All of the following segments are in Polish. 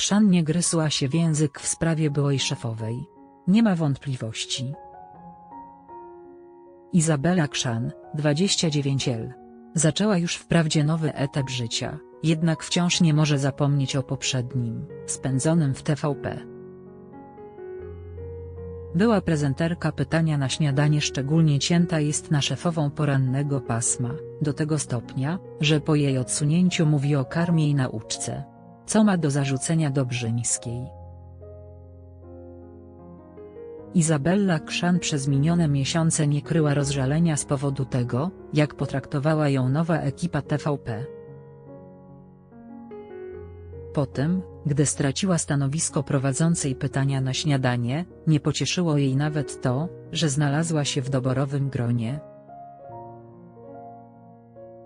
Krzan nie gryzła się w język w sprawie byłej szefowej. Nie ma wątpliwości. Izabela Krzan, 29L. Zaczęła już wprawdzie nowy etap życia, jednak wciąż nie może zapomnieć o poprzednim, spędzonym w TVP. Była prezenterka pytania na śniadanie szczególnie cięta jest na szefową porannego pasma, do tego stopnia, że po jej odsunięciu mówi o karmie i nauczce. Co ma do zarzucenia Dobrzyńskiej. Izabella Krzan przez minione miesiące nie kryła rozżalenia z powodu tego, jak potraktowała ją nowa ekipa TVP. Potem, gdy straciła stanowisko prowadzącej pytania na śniadanie, nie pocieszyło jej nawet to, że znalazła się w doborowym gronie.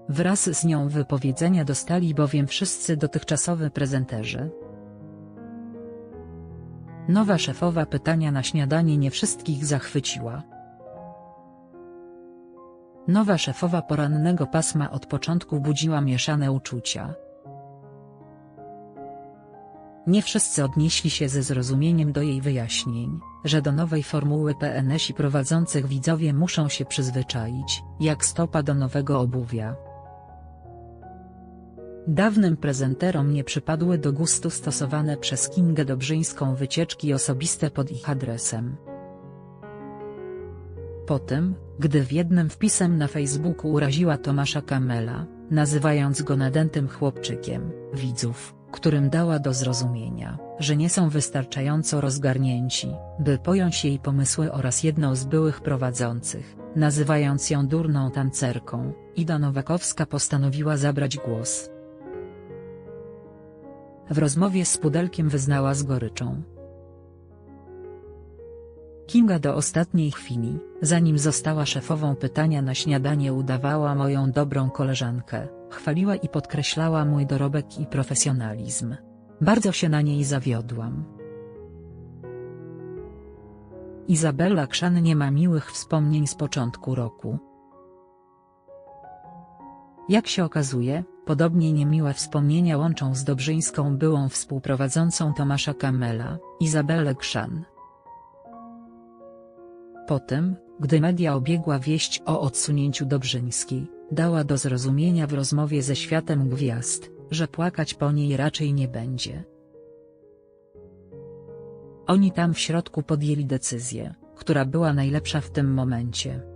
Wraz z nią wypowiedzenia dostali bowiem wszyscy dotychczasowi prezenterzy. Nowa szefowa pytania na śniadanie nie wszystkich zachwyciła. Nowa szefowa porannego pasma od początku budziła mieszane uczucia. Nie wszyscy odnieśli się ze zrozumieniem do jej wyjaśnień, że do nowej formuły PNS i prowadzących widzowie muszą się przyzwyczaić, jak stopa do nowego obuwia. Dawnym prezenterom nie przypadły do gustu stosowane przez Kingę Dobrzyńską wycieczki osobiste pod ich adresem. Potem, gdy w jednym wpisem na Facebooku uraziła Tomasza Kamela, nazywając go nadętym chłopczykiem, widzów, którym dała do zrozumienia, że nie są wystarczająco rozgarnięci, by pojąć jej pomysły oraz jedną z byłych prowadzących, nazywając ją durną tancerką, Ida Nowakowska postanowiła zabrać głos. W rozmowie z Pudelkiem wyznała z goryczą. Kinga do ostatniej chwili, zanim została szefową pytania na śniadanie udawała moją dobrą koleżankę, chwaliła i podkreślała mój dorobek i profesjonalizm. Bardzo się na niej zawiodłam. Izabela Krzan nie ma miłych wspomnień z początku roku. Jak się okazuje, podobnie niemiłe wspomnienia łączą z Dobrzyńską byłą współprowadzącą Tomasza Kamela, Izabelę Krzan. Potem, gdy media obiegła wieść o odsunięciu Dobrzyńskiej, dała do zrozumienia w rozmowie ze światem gwiazd, że płakać po niej raczej nie będzie. Oni tam w środku podjęli decyzję, która była najlepsza w tym momencie.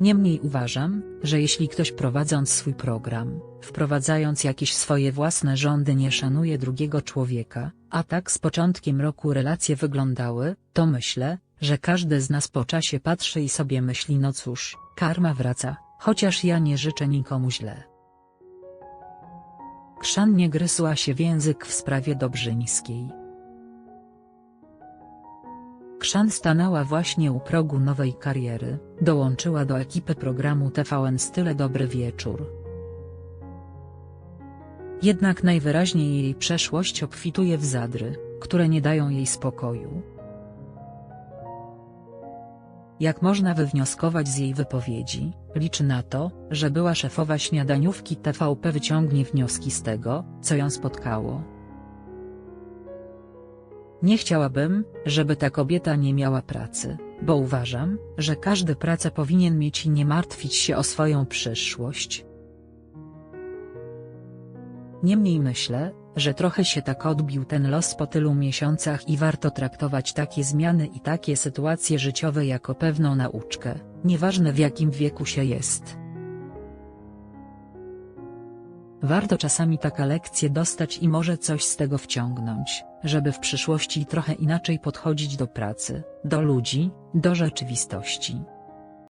Niemniej uważam, że jeśli ktoś prowadząc swój program, wprowadzając jakieś swoje własne rządy nie szanuje drugiego człowieka, a tak z początkiem roku relacje wyglądały, to myślę, że każdy z nas po czasie patrzy i sobie myśli no cóż, karma wraca, chociaż ja nie życzę nikomu źle. Krzan nie gryzła się w język w sprawie Dobrzyńskiej. Krzan stanęła właśnie u progu nowej kariery, dołączyła do ekipy programu TVN Style Dobry Wieczór. Jednak najwyraźniej jej przeszłość obfituje w zadry, które nie dają jej spokoju. Jak można wywnioskować z jej wypowiedzi, liczy na to, że była szefowa śniadaniówki TVP wyciągnie wnioski z tego, co ją spotkało. Nie chciałabym, żeby ta kobieta nie miała pracy, bo uważam, że każdy pracę powinien mieć i nie martwić się o swoją przyszłość. Niemniej myślę, że trochę się tak odbił ten los po tylu miesiącach i warto traktować takie zmiany i takie sytuacje życiowe jako pewną nauczkę, nieważne w jakim wieku się jest. Warto czasami taka lekcję dostać i może coś z tego wciągnąć, żeby w przyszłości trochę inaczej podchodzić do pracy, do ludzi, do rzeczywistości.